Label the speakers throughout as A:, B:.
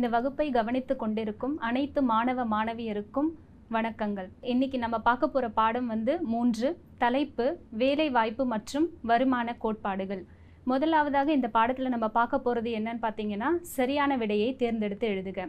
A: இந்த வகுப்பை கவனித்து கொண்டிருக்கும் அனைத்து மாணவ மாணவியருக்கும் வணக்கங்கள். இன்னைக்கு நம்ம பார்க்க போகிற பாடம் வந்து மூன்று தலைப்பு வேலை வாய்ப்பு மற்றும் வருமான கோட்பாடுகள். முதலாவதாக இந்த பாடத்தில் நம்ம பார்க்க போகிறது என்னன்னு பார்த்தீங்கன்னா சரியான விடையை தேர்ந்தெடுத்து எழுதுக.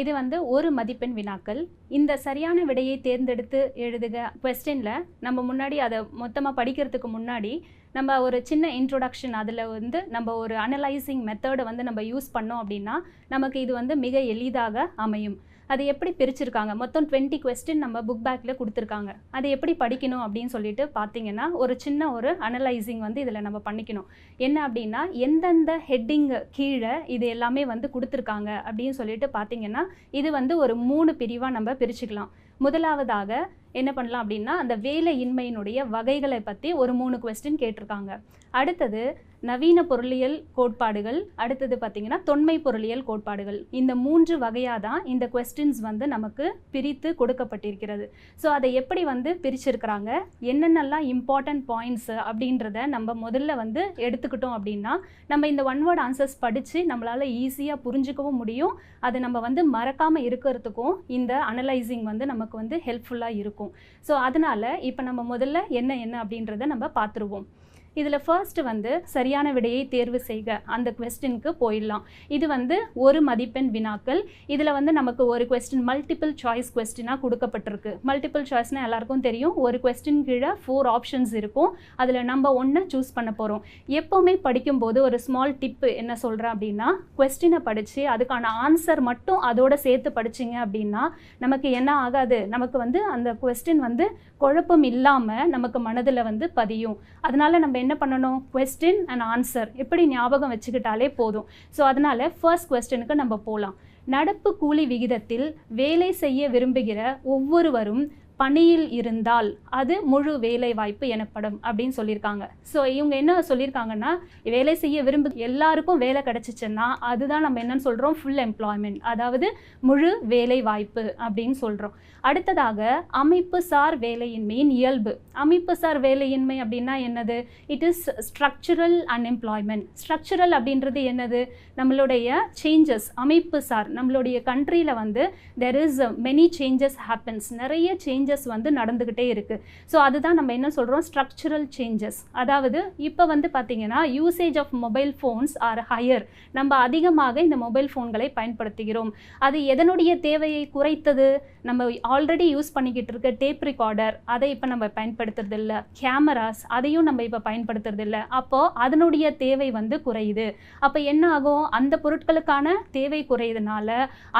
A: இது வந்து ஒரு மதிப்பெண் வினாக்கள். இந்த சரியான விடையை தேர்ந்தெடுத்து எழுதுக. கொஸ்டினில் நம்ம முன்னாடி அதை மொத்தமாக படிக்கிறதுக்கு முன்னாடி நம்ம ஒரு சின்ன இன்ட்ரொடக்ஷன் அதில் வந்து நம்ம ஒரு அனலைசிங் மெத்தடை வந்து நம்ம யூஸ் பண்ணோம் அப்படின்னா நமக்கு இது வந்து மிக எளிதாக அமையும். அது எப்படி பிரிச்சிருக்காங்க? மொத்தம் டுவெண்ட்டி கொஸ்டின் நம்ம புக் பேக்கில் கொடுத்துருக்காங்க. அதை எப்படி படிக்கணும் அப்படின்னு சொல்லிட்டு பார்த்தீங்கன்னா ஒரு சின்ன ஒரு அனலைசிங் வந்து இதில் நம்ம பண்ணிக்கணும். என்ன அப்படின்னா எந்தெந்த ஹெட்டிங் கீழே இது எல்லாமே வந்து கொடுத்துருக்காங்க அப்படின்னு சொல்லிட்டு பார்த்தீங்கன்னா இது வந்து ஒரு மூணு பிரிவாக நம்ம பிரிச்சுக்கலாம். முதலாவதாக என்ன பண்ணலாம் அப்படின்னா அந்த வேலையின்மையினுடைய வகைகளை பற்றி ஒரு மூணு கொஸ்டின் கேட்டிருக்காங்க. அடுத்தது நவீன பொருளியல் கோட்பாடுகள் அடுத்தது பார்த்திங்கன்னா தொன்மை பொருளியல் கோட்பாடுகள். இந்த மூன்று வகையாக தான் இந்த கொஸ்டின்ஸ் வந்து நமக்கு பிரித்து கொடுக்கப்பட்டிருக்கிறது. ஸோ அதை எப்படி வந்து பிரிச்சிருக்கிறாங்க? என்னென்னலாம் இம்பார்ட்டன்ட் பாயிண்ட்ஸ் அப்படின்றத நம்ம முதல்ல வந்து எடுத்துக்கிட்டோம் அப்படின்னா நம்ம இந்த ஒன் வேர்ட் ஆன்சர்ஸ் படித்து நம்மளால் ஈஸியாக புரிஞ்சுக்கவும் முடியும். அதை நம்ம வந்து மறக்காமல் இருக்கிறதுக்கும் இந்த அனலைசிங் வந்து நமக்கு வந்து ஹெல்ப்ஃபுல்லாக இருக்கும். ஸோ அதனால் இப்போ நம்ம முதல்ல என்ன என்ன அப்படின்றத நம்ம பார்த்துருவோம் இதில் ஃபர்ஸ்ட் வந்து சரியான விடையை தேர்வு செய்க. அந்த கொஸ்டினுக்கு போயிடலாம். இது வந்து ஒரு மதிப்பெண் வினாக்கள். இதில் வந்து நமக்கு ஒரு கொஸ்டின் மல்டிபிள் சாய்ஸ் கொஸ்டினாக கொடுக்கப்பட்டிருக்கு. மல்டிபிள் சாய்ஸ்னால் எல்லாருக்கும் தெரியும். ஒரு கொஸ்டின் கீழே ஃபோர் ஆப்ஷன்ஸ் இருக்கும். அதில் நம்ம ஒன்று சூஸ் பண்ண போகிறோம் எப்போவுமே படிக்கும்போது ஒரு ஸ்மால் டிப்பு என்ன சொல்கிறேன் அப்படின்னா கொஸ்டினை படித்து அதுக்கான ஆன்சர் மட்டும் அதோட சேர்த்து படிச்சிங்க அப்படின்னா நமக்கு என்ன ஆகாது? நமக்கு வந்து அந்த கொஸ்டின் வந்து குழப்பம் இல்லாமல் நமக்கு மனதில் வந்து பதியும். அதனால நம்ம என்ன பண்ணணும்? கொஸ்டின் அண்ட் ஆன்சர் எப்படி ஞாபகம் வச்சுக்கிட்டாலே போதும். ஸோ அதனால ஃபர்ஸ்ட் கொஸ்டினுக்கு நம்ம போகலாம் நடப்பு கூலி விகிதத்தில் வேலை செய்ய விரும்புகிற ஒவ்வொருவரும் பணியில் இருந்தால் அது முழு வேலை வாய்ப்பு எனப்படும் அப்படின்னு சொல்லியிருக்காங்க. ஸோ இவங்க என்ன சொல்லியிருக்காங்கன்னா வேலை செய்ய விரும்பு எல்லாருக்கும் வேலை கிடச்சிச்சுன்னா அதுதான் நம்ம என்னன்னு சொல்கிறோம் ஃபுல் எம்ப்ளாய்மெண்ட் அதாவது முழு வேலை வாய்ப்பு அப்படின்னு சொல்கிறோம் அடுத்ததாக அமைப்பு சார் வேலையின்மையின் இயல்பு. அமைப்பு சார் வேலையின்மை அப்படின்னா என்னது? It is structural unemployment structural அப்படின்றது என்னது? நம்மளுடைய சேஞ்சஸ் அமைப்பு சார் நம்மளுடைய கண்ட்ரியில் வந்து there is many changes happens நிறைய சேஞ்ச் சேஞ்சஸ் வந்து நடந்துக்கிட்டே இருக்குது ஸோ அதுதான் நம்ம என்ன சொல்கிறோம் ஸ்ட்ரக்சரல் சேஞ்சஸ் அதாவது இப்போ வந்து பார்த்திங்கன்னா usage of mobile phones are higher நம்ம அதிகமாக இந்த மொபைல் ஃபோன்களை பயன்படுத்துகிறோம். அது எதனுடைய தேவையை குறைத்தது? நம்ம ஆல்ரெடி யூஸ் பண்ணிக்கிட்டு இருக்க டேப் ரெக்கார்டர் அதை இப்போ நம்ம பயன்படுத்துறதில்ல. கேமராஸ் அதையும் நம்ம இப்போ பயன்படுத்துறதில்ல. அப்போது அதனுடைய தேவை வந்து குறையுது. அப்போ என்ன ஆகும்? அந்த பொருட்களுக்கான தேவை குறையுதுனால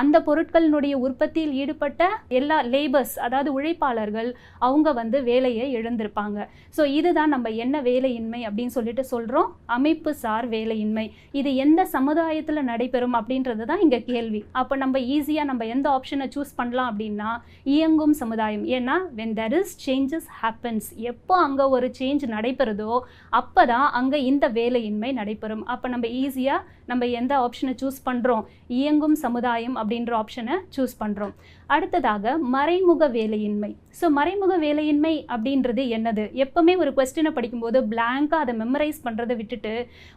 A: அந்த பொருட்களினுடைய உற்பத்தியில் ஈடுபட்ட எல்லா லேபர்ஸ் அதாவது உழைப்பாளர்கள் அவங்க வந்து வேலையை இழந்திருப்பாங்க. ஸோ இதுதான் நம்ம என்ன வேலையின்மை அப்படின்னு சொல்லிட்டு சொல்கிறோம் அமைப்பு சார் வேலையின்மை. இது எந்த சமுதாயத்தில் நடைபெறும் அப்படின்றது தான் இங்கே கேள்வி. அப்போ நம்ம ஈஸியாக நம்ம எந்த ஆப்ஷனை சூஸ் பண்ணலாம் அப்படின்னா இயங்கும் சமுதாயம். ஏன்னா when there is changes happens எப்போ அங்கே ஒரு சேஞ்ச் நடைபெறுதோ அப்போ தான் அங்கே இந்த வேலையின்மை நடைபெறும். அப்போ நம்ம ஈஸியாக நம்ம எந்த ஆப்ஷனை சூஸ் பண்ணுறோம் இயங்கும் சமுதாயம் அப்படின்ற ஆப்ஷனை சூஸ் பண்ணுறோம் அடுத்ததாக மறைமுக வேலையின்மை. ஸோ மறைமுக வேலையின்மை அப்படின்றது என்னது? எப்போவுமே ஒரு கொஸ்டினை படிக்கும்போது பிளாங்காக அதை மெமரைஸ் பண்ணுறதை விட்டுட்டு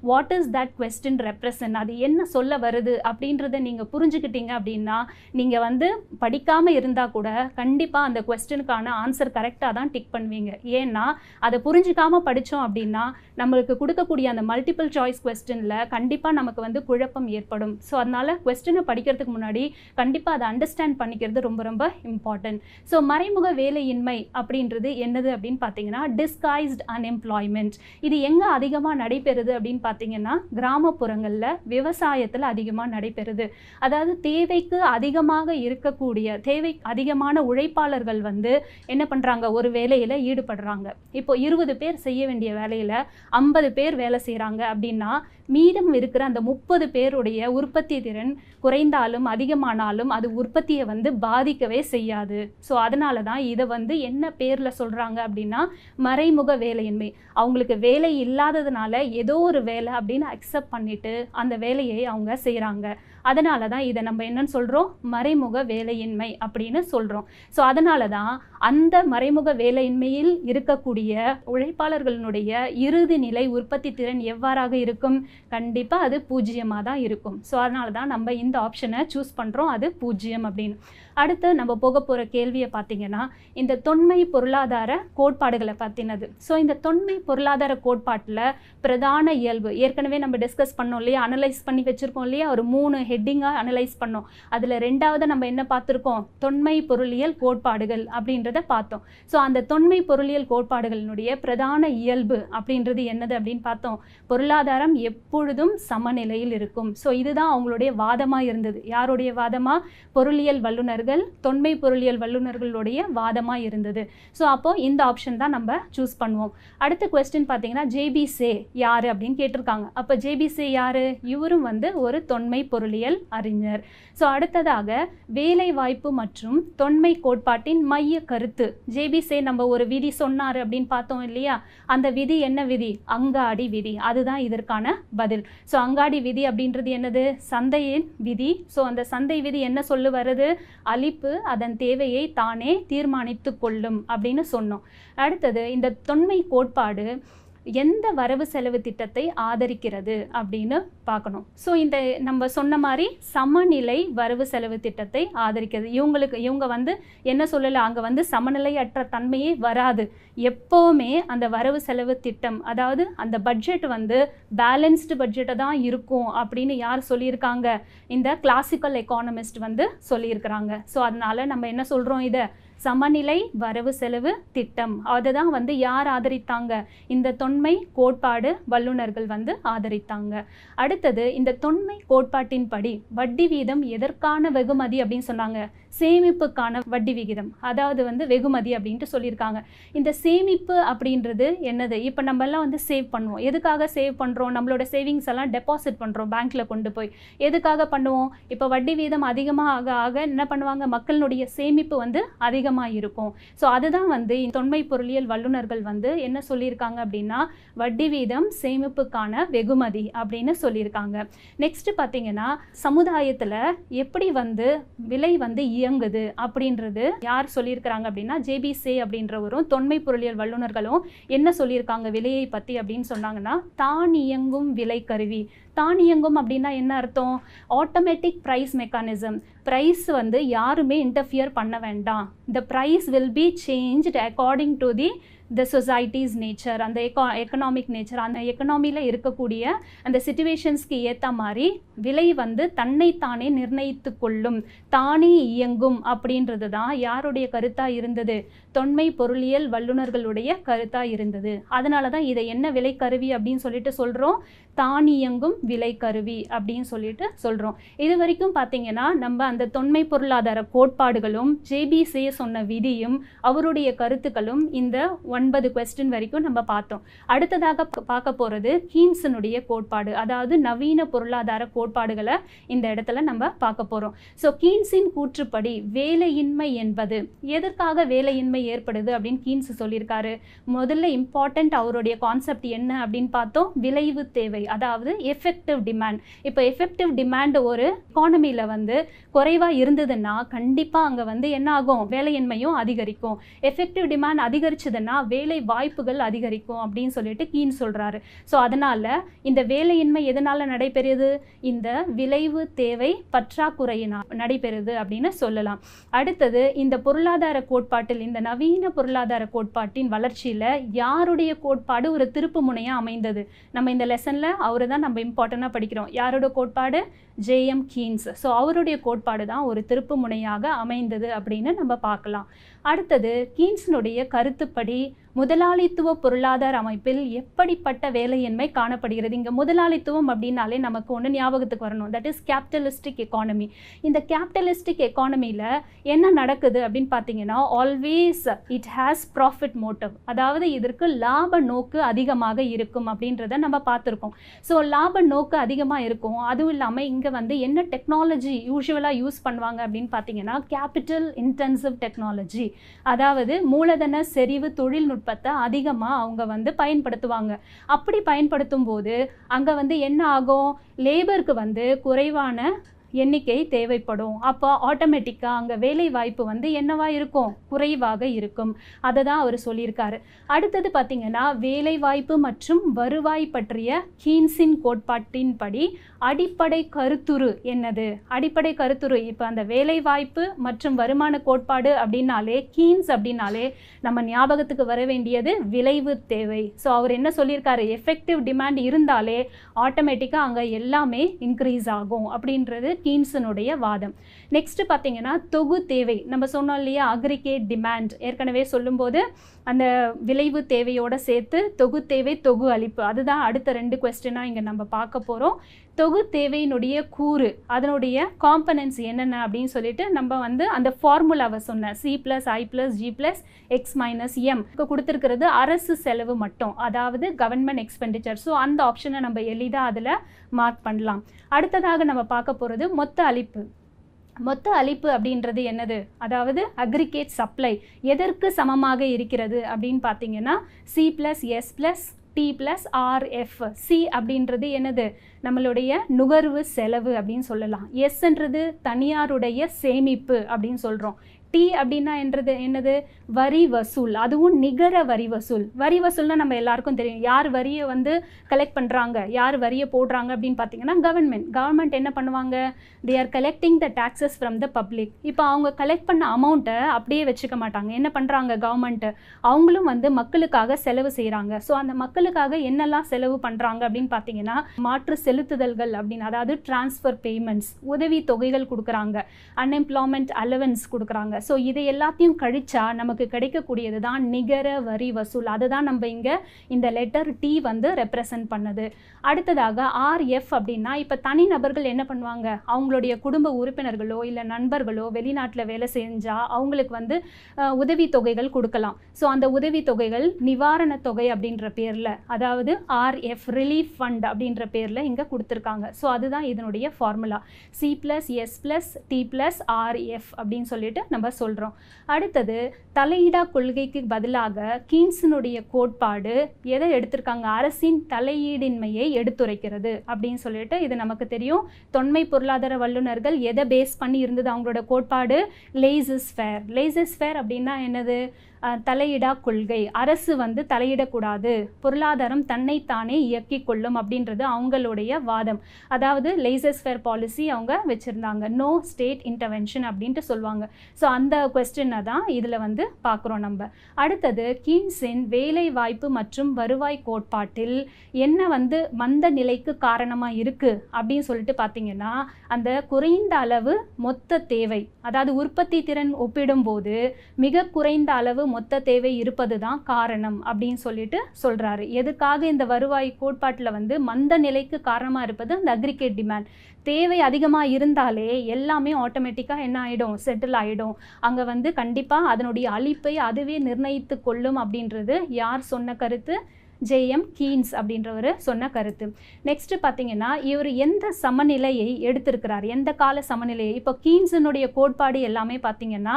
A: what is that question represent அது என்ன சொல்ல வருது அப்படின்றத நீங்கள் புரிஞ்சுக்கிட்டீங்க அப்படின்னா நீங்கள் வந்து படிக்காமல் இருந்தால் கூட கண்டிப்பாக அந்த கொஸ்டினுக்கான ஆன்சர் கரெக்டாக தான் டிக் பண்ணுவீங்க. ஏன்னா அதை புரிஞ்சிக்காமல் படித்தோம் அப்படின்னா நம்மளுக்கு கொடுக்கக்கூடிய அந்த மல்டிபிள் சாய்ஸ் கொஸ்டினில் கண்டிப்பாக நமக்கு வந்து குழப்பம் ஏற்படும். ஸோ அதனால் கொஸ்டினை படிக்கிறதுக்கு முன்னாடி கண்டிப்பாக அதை அண்டர்ஸ்டாண்ட் பண்ணிக்கிறது ரொம்ப ரொம்ப இம்பார்ட்டன்ட் ஸோ மறைமுக வேலையின்மை அப்படின்றது என்னது அப்படின்னு பார்த்தீங்கன்னா டிஸ்கைஸ்ட் அன்எம்ப்ளாய்மெண்ட் இது எங்கே அதிகமாக நடைபெறுது அப்படின்னு பார்த்தீங்கன்னா கிராமப்புறங்களில் விவசாயத்தில் அதிகமாக நடைபெறுது. அதாவது தேவைக்கு அதிகமாக இருக்கக்கூடிய தேவை அதிகமான உழைப்பாளர்கள் வந்து என்ன பண்ணுறாங்க ஒரு வேலையில் ஈடுபடுறாங்க. இப்போ இருபது பேர் செய்ய வேண்டிய வேலையில் ஐம்பது பேர் வேலை செய்கிறாங்க அப்படின்னா மீதம் இருக்கிற அந்த முப்பது பேருடைய உற்பத்தி திறன் குறைந்தாலும் அதிகமானாலும் அது உற்பத்தியை வந்து பாதிக்கவே செய்யாது. ஸோ அதனால தான் இதை வந்து என்ன பேரில் சொல்கிறாங்க அப்படின்னா மறைமுக வேலையின்மை. அவங்களுக்கு வேலை இல்லாததுனால ஏதோ ஒரு வேலை அப்படின்னு அக்செப்ட் பண்ணிட்டு அந்த வேலையை அவங்க செய்கிறாங்க அதனால தான் இதை நம்ம என்னன்னு சொல்கிறோம் மறைமுக வேலையின்மை அப்படின்னு சொல்கிறோம் ஸோ அதனால தான் அந்த மறைமுக வேலையின்மையில் இருக்கக்கூடிய உழைப்பாளர்களுடைய இறுதி நிலை உற்பத்தி திறன் எவ்வாறாக இருக்கும்? கண்டிப்பாக அது பூஜ்ஜியமாக தான் இருக்கும். ஸோ அதனால தான் நம்ம இந்த ஆப்ஷனை சூஸ் பண்ணுறோம் அது பூஜ்ஜியம் அப்படின்னு. அடுத்து நம்ம போக போகிற கேள்வியை பார்த்தீங்கன்னா இந்த தொன்மை பொருளாதார கோட்பாடுகளை பற்றினது ஸோ இந்த தொன்மை பொருளாதார கோட்பாட்டில் பிரதான இயல்பு ஏற்கனவே நம்ம டிஸ்கஸ் பண்ணோம் இல்லையா? அனலைஸ் பண்ணி வச்சுருக்கோம் இல்லையா? ஒரு மூணு ஹெட் ஹெட்டிங்காக அனலைஸ் பண்ணோம். அதில் ரெண்டாவது நம்ம என்ன பார்த்துருக்கோம்? தொன்மை பொருளியல் கோட்பாடுகள் அப்படின்றத பார்த்தோம். ஸோ அந்த தொன்மை பொருளியல் கோட்பாடுகளினுடைய பிரதான இயல்பு அப்படின்றது என்னது அப்படின்னு பார்த்தோம். பொருளாதாரம் எப்பொழுதும் சமநிலையில் இருக்கும். ஸோ இதுதான் அவங்களுடைய வாதமாக இருந்தது. யாருடைய வாதமாக பொருளியல் வல்லுநர்கள் தொன்மை பொருளியல் வல்லுநர்களுடைய வாதமாக இருந்தது. ஸோ அப்போது இந்த ஆப்ஷன் தான் நம்ம சூஸ் பண்ணுவோம். அடுத்த கொஸ்டின் பார்த்தீங்கன்னா ஜேபி சே யார் அப்படின்னு கேட்டிருக்காங்க. அப்போ ஜேபி சே யார்? இவரும் வந்து ஒரு தொன்மை பொருளியல் அறிஞர். ஸோ அடுத்ததாக வேலை வாய்ப்பு மற்றும் தொன்மை கோட்பாட்டின் மைய கருத்து. ஜேபி சே நம்ம ஒரு விதி சொன்னார் அப்படின்னு பார்த்தோம் இல்லையா? அந்த விதி என்ன விதி? அங்காடி விதி. அதுதான் இதற்கான பதில். ஸோ அங்காடி விதி அப்படின்றது என்னது? சந்தையின் விதி. ஸோ அந்த சந்தை விதி என்ன சொல்லு வருது அளிப்பு அதன் தேவையை தானே தீர்மானித்து கொள்ளும் அப்படின்னு சொன்னோம். அடுத்தது இந்த தொன்மை கோட்பாடு எந்த வரவு செலவு திட்டத்தை ஆதரிக்கிறது அப்படின்னு பார்க்கணும். ஸோ இந்த நம்ம சொன்ன மாதிரி சமநிலை வரவு செலவு திட்டத்தை ஆதரிக்கிறது. இவங்களுக்கு இவங்க வந்து என்ன சொல்லலை? அங்கே வந்து சமநிலையற்ற தன்மையே வராது. எப்போவுமே அந்த வரவு செலவு திட்டம் அதாவது அந்த பட்ஜெட் வந்து பேலன்ஸ்டு பட்ஜெட்டை தான் இருக்கும் அப்படின்னு யார் சொல்லியிருக்காங்க? இந்த கிளாசிக்கல் எக்கானமிஸ்ட் வந்து சொல்லியிருக்கிறாங்க. ஸோ அதனால நம்ம என்ன சொல்கிறோம் இதை? சமநிலை வரவு செலவு திட்டம். அதை தான் வந்து யார் ஆதரித்தாங்க? இந்த தொன்மை கோட்பாடு வல்லுநர்கள் வந்து ஆதரித்தாங்க. அடுத்தது இந்த தொன்மை கோட்பாட்டின்படி வட்டி வீதம் எதற்கான வெகுமதி அப்படின்னு சொன்னாங்க? சேமிப்புக்கான வட்டி விகிதம் அதாவது வந்து வெகுமதி அப்படின்ட்டு சொல்லியிருக்காங்க. இந்த சேமிப்பு அப்படின்றது என்னது? இப்போ நம்ம எல்லாம் வந்து சேவ் பண்ணுவோம். எதுக்காக சேவ் பண்ணுறோம் நம்மளோட சேவிங்ஸ் எல்லாம் டெபாசிட் பண்ணுறோம் பேங்க்கில் கொண்டு போய். எதுக்காக பண்ணுவோம்? இப்போ வட்டி வீதம் அதிகமாக ஆக ஆக என்ன பண்ணுவாங்க? மக்களுடைய சேமிப்பு வந்து அதிகமாக இருக்கும். ஸோ அதுதான் வந்து இந்த தொன்மை பொருளியல் வல்லுநர்கள் வந்து என்ன சொல்லியிருக்காங்க அப்படின்னா வட்டி வீதம் சேமிப்புக்கான வெகுமதி அப்படின்னு சொல்லியிருக்காங்க. நெக்ஸ்ட் பார்த்தீங்கன்னா சமுதாயத்தில் எப்படி வந்து விலை வந்து இயங்குது அப்படின்றது யார் சொல்லியிருக்கிறாங்க அப்படின்னா ஜேபி சே அப்படின்றவரும் தொன்மை பொருளியல் வல்லுநர்களும் என்ன சொல்லியிருக்காங்க விலையை பற்றி அப்படின்னு சொன்னாங்கன்னா தான் இயங்கும் விலை கருவி. தான் இயங்கும் அப்படின்னா என்ன அர்த்தம்? ஆட்டோமேட்டிக் ப்ரைஸ் மெக்கானிசம் ப்ரைஸ் வந்து யாருமே இன்டர்ஃபியர் பண்ண வேண்டாம். The price will be changed according to the the society's nature அந்த எக்கா எக்கனாமிக் நேச்சர் அந்த எக்கனாமியில் இருக்கக்கூடிய அந்த சுச்சுவேஷன்ஸ்க்கு ஏற்ற மாதிரி விலை வந்து தன்னைத்தானே நிர்ணயித்து கொள்ளும். தானே இயங்கும் அப்படின்றது தான் யாருடைய கருத்தாக இருந்தது? தொன்மை பொருளியல் வல்லுநர்களுடைய கருத்தாக இருந்தது. அதனால தான் இதை என்ன விலை கருவி அப்படின்னு சொல்லிட்டு சொல்கிறோம் தானியங்கும் விலை கருவி அப்படின்னு சொல்லிட்டு சொல்கிறோம் இது வரைக்கும் பார்த்தீங்கன்னா நம்ம அந்த தொன்மை பொருளாதார கோட்பாடுகளும் ஜேபிசே சொன்ன விதியும் அவருடைய கருத்துக்களும் இந்த ஒன்பது கொஸ்டின் வரைக்கும் நம்ம பார்த்தோம். அடுத்ததாக பார்க்க போகிறது கீன்ஸனுடைய கோட்பாடு. அதாவது நவீன பொருளாதார கோட்பாடுகளை இந்த இடத்துல நம்ம பார்க்க போகிறோம் ஸோ கீன்ஸின் கூற்றுப்படி வேலையின்மை என்பது எதற்காக வேலையின்மை ஏற்படுது அப்படின்னு கீன்ஸ் சொல்லியிருக்காரு. முதல்ல இம்பார்ட்டண்ட் அவருடைய கான்செப்ட் என்ன அப்படின்னு பார்த்தோம். விளைவு தேவை அதாவது எஃபெக்டிவ் டிமாண்ட் இப்போ எஃபெக்டிவ் டிமாண்ட் ஒரு எக்கானமியில் வந்து குறைவாக இருந்ததுன்னா கண்டிப்பாக அங்கே வந்து என்ன ஆகும்? வேலையின்மையும் அதிகரிக்கும். எஃபெக்டிவ் டிமாண்ட் அதிகரிச்சதுன்னா வேலை வாய்ப்புகள் அதிகரிக்கும் அப்படின்னு சொல்லிட்டு கீன் சொல்கிறாரு ஸோ அதனால் இந்த வேலையின்மை எதனால் நடைபெறுது? இந்த இந்த விளைவு தேவை பற்றாக்குறையினால் நடைபெறுது அப்படின்னு சொல்லலாம். அடுத்தது இந்த பொருளாதார கோட்பாட்டில் இந்த நவீன பொருளாதார கோட்பாட்டின் வளர்ச்சியில் யாருடைய கோட்பாடு ஒரு திருப்பு முனையாக அமைந்தது? நம்ம இந்த லெசனில் அவரை தான் நம்ம இம்பார்ட்டண்ட்டாக படிக்கிறோம். யாரோட கோட்பாடு? ஜேஎம் கீன்ஸ் ஸோ அவருடைய கோட்பாடு தான் ஒரு திருப்பு முனையாக அமைந்தது அப்படின்னு நம்ம பார்க்கலாம். அடுத்தது கீன்ஸினுடைய கருத்துப்படி முதலாளித்துவ பொருளாதார அமைப்பில் எப்படிப்பட்ட வேலையின்மை காணப்படுகிறது? இங்கே முதலாளித்துவம் அப்படின்னாலே நமக்கு ஒன்று ஞாபகத்துக்கு வரணும். தட் இஸ் கேபிட்டலிஸ்டிக் எக்கானமி இந்த கேபிட்டலிஸ்டிக் எக்கானமியில் என்ன நடக்குது அப்படின்னு பார்த்தீங்கன்னா always it has profit motive அதாவது இதற்கு லாப நோக்கு அதிகமாக இருக்கும் அப்படின்றத நம்ம பார்த்துருக்கோம். ஸோ லாப நோக்கு அதிகமாக இருக்கும். அதுவும் இல்லாமல் இங்கே வந்து என்ன டெக்னாலஜி யூஸ்வலாக யூஸ் பண்ணுவாங்க அப்படின்னு பார்த்தீங்கன்னா கேபிட்டல் இன்டென்சிவ் டெக்னாலஜி அதாவது மூலதன செறிவு தொழில்நுட்பத்தை அதிகமாக அவங்க வந்து பயன்படுத்துவாங்க. அப்படி பயன்படுத்தும் போது அங்கே வந்து என்ன ஆகும்? லேபருக்கு வந்து குறைவான எண்ணிக்கை தேவைப்படும். அப்போ ஆட்டோமேட்டிக்காக அங்கே வேலை வாய்ப்பு வந்து என்னவா இருக்கும்? குறைவாக இருக்கும். அதை தான் அவர் சொல்லியிருக்காரு. அடுத்தது பார்த்தீங்கன்னா வேலை வாய்ப்பு மற்றும் வருவாய் பற்றிய கீன்ஸின் கோட்பாட்டின்படி அடிப்படை கருத்துரு என்னது? அடிப்படை கருத்துரு. இப்போ அந்த வேலை வாய்ப்பு மற்றும் வருமான கோட்பாடு அப்படின்னாலே கீன்ஸ் அப்படின்னாலே நம்ம ஞாபகத்துக்கு வர வேண்டியது விளைவு தேவை. ஸோ அவர் என்ன சொல்லியிருக்காரு? எஃபெக்டிவ் டிமாண்ட் இருந்தாலே ஆட்டோமேட்டிக்காக அங்கே எல்லாமே இன்க்ரீஸ் ஆகும் அப்படின்றது கீன்ஸனுடைய வாதம். நெக்ஸ்ட் பார்த்தீங்கன்னா தொகு தேவை. நம்ம சொன்னோம் இல்லையா அக்ரிகேட் டிமாண்ட் ஏற்கனவே சொல்லும்போது அந்த விளைவு தேவையோடு சேர்த்து தொகு தேவை தொகு அளிப்பு. அதுதான் அடுத்த ரெண்டு கொஸ்டினாக இங்கே நம்ம பார்க்க போகிறோம் தொகு தேவையினுடைய கூறு அதனுடைய காம்பனன்ஸ் என்னென்ன அப்படின்னு சொல்லிட்டு நம்ம வந்து அந்த ஃபார்முலாவை சொன்னேன் C plus I plus G plus X minus M இப்போ கொடுத்துருக்கிறது அரசு செலவு மட்டும். அதாவது கவர்மெண்ட் எக்ஸ்பெண்டிச்சர் ஸோ அந்த ஆப்ஷனை நம்ம எளிதாக அதில் மார்க் பண்ணலாம். அடுத்ததாக நம்ம பார்க்க போகிறது மொத்த அளிப்பு. மொத்த அளிப்பு அப்படின்றது என்னது? அதாவது அக்ரிகேட் சப்ளை எதற்கு சமமாக இருக்கிறது அப்படின்னு பார்த்தீங்கன்னா C plus S plus T plus RF C அப்படின்றது என்னது? நம்மளுடைய நுகர்வு செலவு அப்படின்னு சொல்லலாம். எஸ்ன்றது தனியாருடைய சேமிப்பு அப்படின்னு சொல்கிறோம் டி அப்படின்னா என்றது என்னது? வரி வசூல். அதுவும் நிகர வரி வசூல். வரி வசூல்னா நம்ம எல்லாருக்கும் தெரியும். யார் வரியை வந்து கலெக்ட் பண்ணுறாங்க யார் வரியை போடுறாங்க அப்படின்னு பார்த்தீங்கன்னா கவர்மெண்ட் கவர்மெண்ட் என்ன பண்ணுவாங்க? They are collecting the taxes from the public இப்போ அவங்க கலெக்ட் பண்ண அமௌண்ட்டை அப்படியே வச்சுக்க மாட்டாங்க. என்ன பண்ணுறாங்க கவர்மெண்ட்டு அவங்களும் வந்து மக்களுக்காக செலவு செய்கிறாங்க ஸோ அந்த மக்களுக்காக என்னெல்லாம் செலவு பண்ணுறாங்க அப்படின்னு பார்த்தீங்கன்னா மாற்று செலுத்துதல்கள் அப்படின்னு அதாவது டிரான்ஸ்ஃபர் பேமெண்ட்ஸ் உதவி தொகைகள் கொடுக்குறாங்க. அன்எம்ப்ளாய்மெண்ட் அலவன்ஸ் கொடுக்குறாங்க. ஸோ இதை எல்லாத்தையும் கழிச்சா நமக்கு கிடைக்கக்கூடியது தான் நிகர வரி வசூல். அதுதான் நம்ம இங்கே இந்த லெட்டர் டி வந்து ரெப்ரசன்ட் பண்ணுது. அடுத்ததாக ஆர்எஃப் அப்படின்னா இப்போ தனிநபர்கள் என்ன பண்ணுவாங்க? அவங்களுடைய குடும்ப உறுப்பினர்களோ இல்லை நண்பர்களோ வெளிநாட்டில் வேலை செஞ்சால் அவங்களுக்கு வந்து உதவித்தொகைகள் உதவி தொகைகள் கொடுக்கலாம். ஸோ அந்த உதவி தொகைகள் நிவாரணத் தொகை அப்படின்ற பேரில் அதாவது ஆர்எஃப் ரிலீஃப் ஃபண்ட் அப்படின்ற பேரில் இங்கே கொடுத்துருக்காங்க. ஸோ அதுதான் இதனுடைய formula C plus S plus T plus RF அப்படின்னு சொல்லிட்டு நம்ம சொல்கிறோம் அடுத்தது தலையிடா கொள்கைக்கு பதிலாக கீன்ஸினுடைய கோட்பாடு எதை எடுத்திருக்காங்க? அரசின் தலையீடின்மையை எடுத்துரைக்கிறது அப்படின்னு சொல்லிட்டு இது நமக்கு தெரியும். தொன்மை பொருளாதார வல்லுநர்கள் எதை பேஸ் பண்ணி இருந்தது? அவங்களோட கோட்பாடு லேசஸ் ஃபேர் லேசஸ் ஃபேர் அப்படின்னா என்னது? தலையிடா கொள்கை. அரசு வந்து தலையிடக்கூடாது. பொருளாதாரம் தன்னைத்தானே இயக்கிக் கொள்ளும் அப்படின்றது அவங்களுடைய வாதம். அதாவது லேசஸ் ஃபேர் பாலிசி அவங்க வச்சுருந்தாங்க. நோ ஸ்டேட் இன்டர்வென்ஷன் அப்படின்ட்டு சொல்லுவாங்க. ஸோ அந்த கொஸ்டினை தான் இதில் வந்து பார்க்குறோம் நம்ம. அடுத்தது கீன்ஸின் வேலை வாய்ப்பு மற்றும் வருவாய் கோட்பாட்டில் என்ன வந்து மந்த நிலைக்கு காரணமாக இருக்குது அப்படின்னு சொல்லிட்டு பார்த்தீங்கன்னா அந்த குறைந்த அளவு மொத்த தேவை அதாவது உற்பத்தி திறன் ஒப்பிடும்போது மிக குறைந்த அளவு மொத்த தேவை இருப்பது தான் காரணம் அப்படின்னு சொல்லிட்டு சொல்கிறாரு எதுக்காக இந்த வருவாய் கோட்பாட்டில் வந்து மந்த நிலைக்கு காரணமாக இருப்பது அந்த அக்ரிகேட் டிமாண்ட் தேவை அதிகமாக இருந்தாலே எல்லாமே ஆட்டோமேட்டிக்காக என்ன ஆகிடும் செட்டில் ஆகிடும் அங்கே வந்து கண்டிப்பாக அதனுடைய அழிப்பை அதுவே நிர்ணயித்து கொள்ளும் அப்படின்றது யார் சொன்ன கருத்து? ஜேஎம் கீன்ஸ் அப்படின்றவர் சொன்ன கருத்து. நெக்ஸ்ட் பார்த்தீங்கன்னா இவர் எந்த சமநிலையை எடுத்திருக்கிறார்? எந்த கால சமநிலையை? இப்போ கீன்ஸினுடைய கோட்பாடு எல்லாமே பார்த்தீங்கன்னா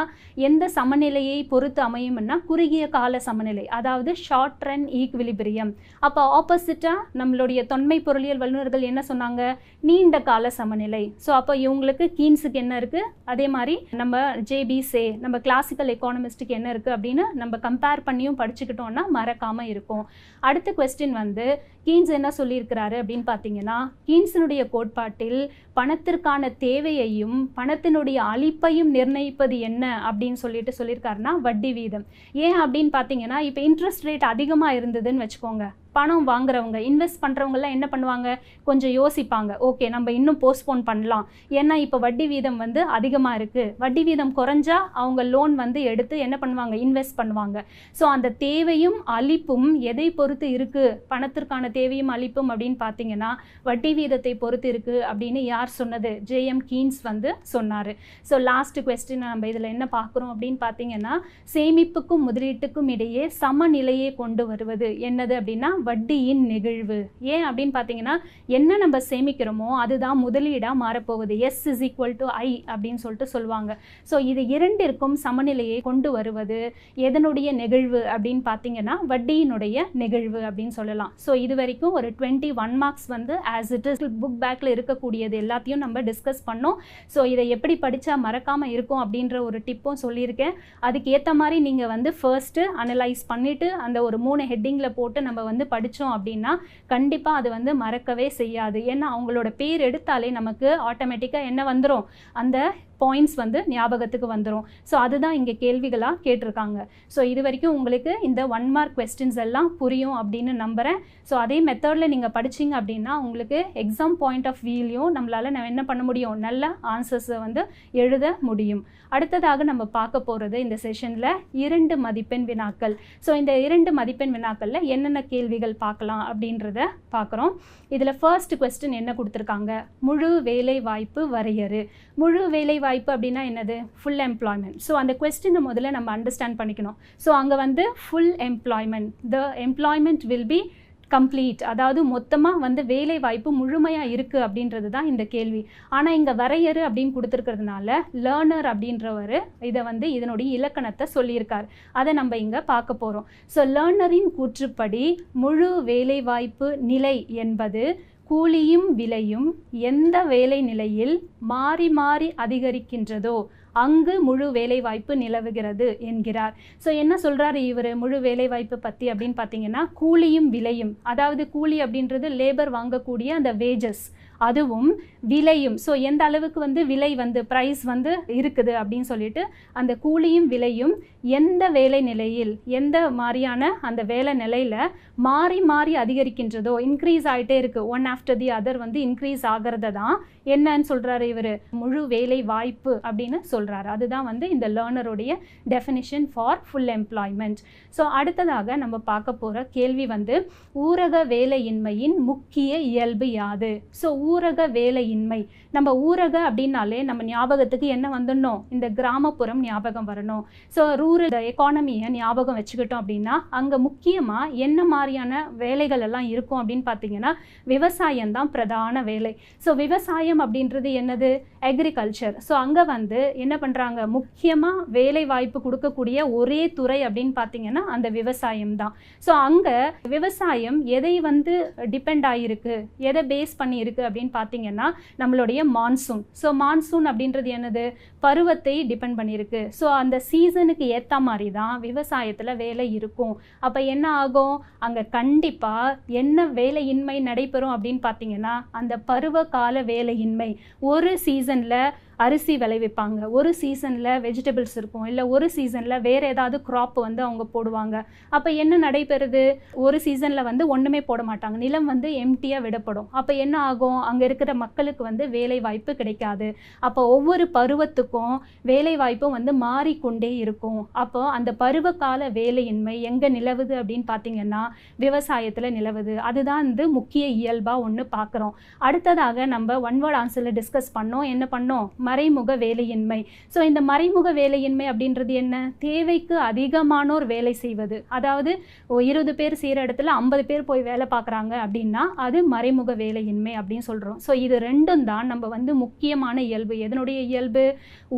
A: எந்த சமநிலையை பொறுத்து அமையும்னா குறுகிய கால சமநிலை அதாவது ஷார்ட் ரன் ஈக்விலிபிரியம் அப்போ ஆப்போசிட்டாக நம்மளுடைய தொன்மை பொருளியல் வல்லுநர்கள் என்ன சொன்னாங்க? நீண்ட கால சமநிலை. ஸோ அப்போ இவங்களுக்கு கீன்ஸுக்கு என்ன இருக்குது அதே மாதிரி நம்ம ஜேபி சே நம்ம கிளாசிக்கல் எக்கானமிஸ்ட்டுக்கு என்ன இருக்குது அப்படின்னு நம்ம கம்பேர் பண்ணியும் படிச்சுக்கிட்டோம்னா மறக்காமல் இருக்கும். அடுத்த கொஸ்டின் வந்து கீன்ஸ் என்ன சொல்லியிருக்கிறாரு அப்படின்னு பார்த்தீங்கன்னா கீன்ஸினுடைய கோட்பாட்டில் பணத்திற்கான தேவையையும் பணத்தினுடைய அளிப்பையும் நிர்ணயிப்பது என்ன அப்படின்னு சொல்லிட்டு சொல்லியிருக்காருன்னா வட்டி வீதம். ஏன் அப்படின்னு பார்த்தீங்கன்னா இப்போ இன்ட்ரெஸ்ட் ரேட் அதிகமாக இருந்ததுன்னு வச்சுக்கோங்க. பணம் வாங்குறவங்க இன்வெஸ்ட் பண்ணுறவங்கலாம் என்ன பண்ணுவாங்க? கொஞ்சம் யோசிப்பாங்க. ஓகே நம்ம இன்னும் போஸ்ட்போன் பண்ணலாம். ஏன்னா இப்போ வட்டி வீதம் வந்து அதிகமாக இருக்குது வட்டி வீதம் குறைஞ்சா அவங்க லோன் வந்து எடுத்து என்ன பண்ணுவாங்க? இன்வெஸ்ட் பண்ணுவாங்க. ஸோ அந்த தேவையும் அளிப்பும் எதை பொறுத்து இருக்குது பணத்திற்கான தேவையும் அளிப்பும் அப்படின்னு பார்த்தீங்கன்னா வட்டி வீதத்தை பொறுத்து இருக்குது அப்படின்னு யார் சொன்னது? ஜேஎம் கீன்ஸ் வந்து சொன்னார். ஸோ லாஸ்ட் கொஸ்டின் நம்ம இதில் என்ன பார்க்குறோம் அப்படின்னு பார்த்தீங்கன்னா சேமிப்புக்கும் முதலீட்டுக்கும் இடையே சமநிலையை கொண்டு வருவது என்னது அப்படின்னா வட்டியின் நெகிழ்வு. ஏன் அப்படின்னு பார்த்தீங்கன்னா என்ன நம்ம சேமிக்கிறோமோ அதுதான் முதலீடாக மாறப்போகுது. S is equal to I அப்படின்னு சொல்லிட்டு சொல்லுவாங்க. ஸோ இது இரண்டிற்கும் சமநிலையை கொண்டு வருவது எதனுடைய நெகிழ்வு அப்படின்னு பார்த்தீங்கன்னா வட்டியினுடைய நெகிழ்வு அப்படின்னு சொல்லலாம். ஸோ இது வரைக்கும் ஒரு டுவெண்ட்டி ஒன் மார்க்ஸ் வந்து ஆஸ் இட் இஸ் புக் பேக்கில் இருக்கக்கூடியது எல்லாத்தையும் நம்ம டிஸ்கஸ் பண்ணோம். ஸோ இதை எப்படி படித்தா மறக்காமல் இருக்கும் அப்படின்ற ஒரு டிப்பும் சொல்லியிருக்கேன். அதுக்கு ஏற்ற மாதிரி நீங்கள் வந்து ஃபர்ஸ்ட்டு அனலைஸ் பண்ணிவிட்டு அந்த ஒரு மூணு ஹெட்டிங்கில் போட்டு நம்ம வந்து படித்தோம் அப்படின்னா கண்டிப்பாக அது வந்து மறக்கவே செய்யாது. ஏன்னா அவங்களோட பேர் எடுத்தாலே நமக்கு ஆட்டோமேட்டிக்காக என்ன வந்துடும் அந்த பாயிண்ட்ஸ் வந்து ஞாபகத்துக்கு வந்துடும் ஸோ அதுதான் இங்கே கேள்விகளாக கேட்டிருக்காங்க. ஸோ இது வரைக்கும் உங்களுக்கு இந்த ஒன் மார்க் கொஸ்டின்ஸ் எல்லாம் புரியும் அப்படின்னு நம்புகிறேன் ஸோ அதே மெத்தடில் நீங்கள் படிச்சீங்க அப்படின்னா உங்களுக்கு எக்ஸாம் பாயிண்ட் ஆஃப் வியூலையும் நம்மளால் நம்ம என்ன பண்ண முடியும்? நல்ல ஆன்சர்ஸை வந்து எழுத முடியும். அடுத்ததாக நம்ம பார்க்க போகிறது இந்த செஷனில் இரண்டு மதிப்பெண் வினாக்கள். ஸோ இந்த இரண்டு மதிப்பெண் வினாக்களில் என்னென்ன கேள்விகள் பார்க்கலாம் அப்படின்றத பார்க்குறோம். இதில் ஃபர்ஸ்ட் கொஸ்டின் என்ன கொடுத்துருக்காங்க? முழு வேலை வாய்ப்பு வரையறு. முழு வேலை வாய்ப்பு அப்படின்னா என்னது? ஃபுல் எம்ப்ளாய்மெண்ட் ஸோ அந்த கொஸ்டினை முதல்ல நம்ம அண்டர்ஸ்டாண்ட் பண்ணிக்கணும். ஸோ அங்கே வந்து full employment the employment will be complete அதாவது மொத்தமாக வந்து வேலை வாய்ப்பு முழுமையாக இருக்குது அப்படின்றது தான் இந்த கேள்வி. ஆனால் இங்கே வரையறு அப்படின்னு கொடுத்துருக்கிறதுனால லேர்னர் அப்படின்றவர் இதை வந்து இதனுடைய இலக்கணத்தை சொல்லியிருக்கார். அதை நம்ம இங்கே பார்க்க போகிறோம் ஸோ லேர்னரின் கூற்றுப்படி முழு வேலை வாய்ப்பு நிலை என்பது கூலியும் விலையும் எந்த வேலை நிலையில் மாறி மாறி அதிகரிக்கின்றதோ அங்கு முழு வேலைவாய்ப்பு நிலவுகிறது என்கிறார். ஸோ என்ன சொல்கிறாரு இவர் முழு வேலைவாய்ப்பு பற்றி அப்படின்னு பார்த்தீங்கன்னா கூலியும் விலையும் அதாவது கூலி அப்படின்றது லேபர் வாங்கக்கூடிய அந்த வேஜஸ் அதுவும் விலையும். ஸோ எந்த அளவுக்கு வந்து விலை வந்து ப்ரைஸ் வந்து இருக்குது அப்படின்னு சொல்லிட்டு அந்த கூலியும் விலையும் எந்த வேலை நிலையில் எந்த மாதிரியான அந்த வேலை நிலையில் மாறி மாறி அதிகரிக்கின்றதோ இன்க்ரீஸ் ஆகிட்டே இருக்குது ஒன் ஆஃப்டர் தி அதர் வந்து இன்க்ரீஸ் ஆகிறத தான் என்னன்னு சொல்கிறாரு இவர். முழு வேலை வாய்ப்பு அப்படின்னு சொல்கிறாரு அதுதான் வந்து இந்த லேர்னருடைய definition for full employment so அடுத்ததாக நம்ம பார்க்க போகிற கேள்வி வந்து ஊரக வேலையின்மையின் முக்கிய இயல்பு யாது? ஸோ ஊரக வேலையின்மை. நம்ம ஊரக அப்படின்னாலே நம்ம ஞாபகத்துக்கு என்ன வந்துடணும்? இந்த கிராமப்புறம் ஞாபகம் வரணும். ஸோ ரூரல் எக்கானமியை ஞாபகம் வச்சுக்கிட்டோம் அப்படின்னா அங்கே முக்கியமாக என்ன மாதிரியான வேலைகள் எல்லாம் இருக்கும் அப்படின்னு பார்த்தீங்கன்னா விவசாயம் தான் பிரதான வேலை. ஸோ விவசாயம் அப்படின்றது என்னது? அக்ரிகல்ச்சர் ஸோ அங்கே வந்து என்ன பண்ணுறாங்க முக்கியமாக வேலை வாய்ப்பு கொடுக்கக்கூடிய ஒரே துறை அப்படின்னு பார்த்தீங்கன்னா அந்த விவசாயம் தான். ஸோ அங்கே விவசாயம் எதை வந்து டிபெண்ட் ஆகியிருக்கு எதை பேஸ் பண்ணியிருக்கு அப்படின்னு அப்படின்னு பார்த்தீங்கன்னா நம்மளுடைய மான்சூன் ஸோ மான்சூன் அப்படின்றது என்னது? பருவத்தை டிபெண்ட் பண்ணியிருக்கு ஸோ அந்த சீசனுக்கு ஏற்ற மாதிரி தான் விவசாயத்தில் வேலை இருக்கும். அப்போ என்ன ஆகும்? அங்கே கண்டிப்பாக என்ன வேலையின்மை நடைபெறும் அப்படின்னு பார்த்தீங்கன்னா அந்த பருவ கால வேலையின்மை. ஒரு சீசனில் அரிசி விளைவிப்பாங்க ஒரு சீசனில் வெஜிடபிள்ஸ் இருக்கும். இல்லை ஒரு சீசனில் வேறு ஏதாவது க்ராப் வந்து அவங்க போடுவாங்க. அப்போ என்ன நடைபெறுது? ஒரு சீசனில் வந்து ஒன்றுமே போட மாட்டாங்க. நிலம் வந்து எம்டியாக விடப்படும். அப்போ என்ன ஆகும்? அங்கே இருக்கிற மக்களுக்கு வந்து வேலை வாய்ப்பு கிடைக்காது. அப்போ ஒவ்வொரு பருவத்துக்கும் வேலை வாய்ப்பும் வந்து மாறிக்கொண்டே இருக்கும். அப்போ அந்த பருவகால வேலையின்மை எங்கே நிலவுது அப்படின்னு பார்த்தீங்கன்னா விவசாயத்தில் நிலவுது. அதுதான் வந்து முக்கிய இயல்பாக ஒன்று பார்க்குறோம் அடுத்ததாக நம்ம ஒன் வேர்ட் ஆன்சரில் டிஸ்கஸ் பண்ணோம். என்ன பண்ணோம்? மறைமுக வேலையின்மை. ஸோ இந்த மறைமுக வேலையின்மை அப்படின்றது என்ன? தேவைக்கு அதிகமானோர் வேலை செய்வது. அதாவது இருபது பேர் செய்கிற இடத்துல ஐம்பது பேர் போய் வேலை பார்க்குறாங்க அப்படின்னா அது மறைமுக வேலையின்மை அப்படின்னு சொல்கிறோம் ஸோ இது ரெண்டும் தான் நம்ம வந்து முக்கியமான இயல்பு. எதனுடைய இயல்பு?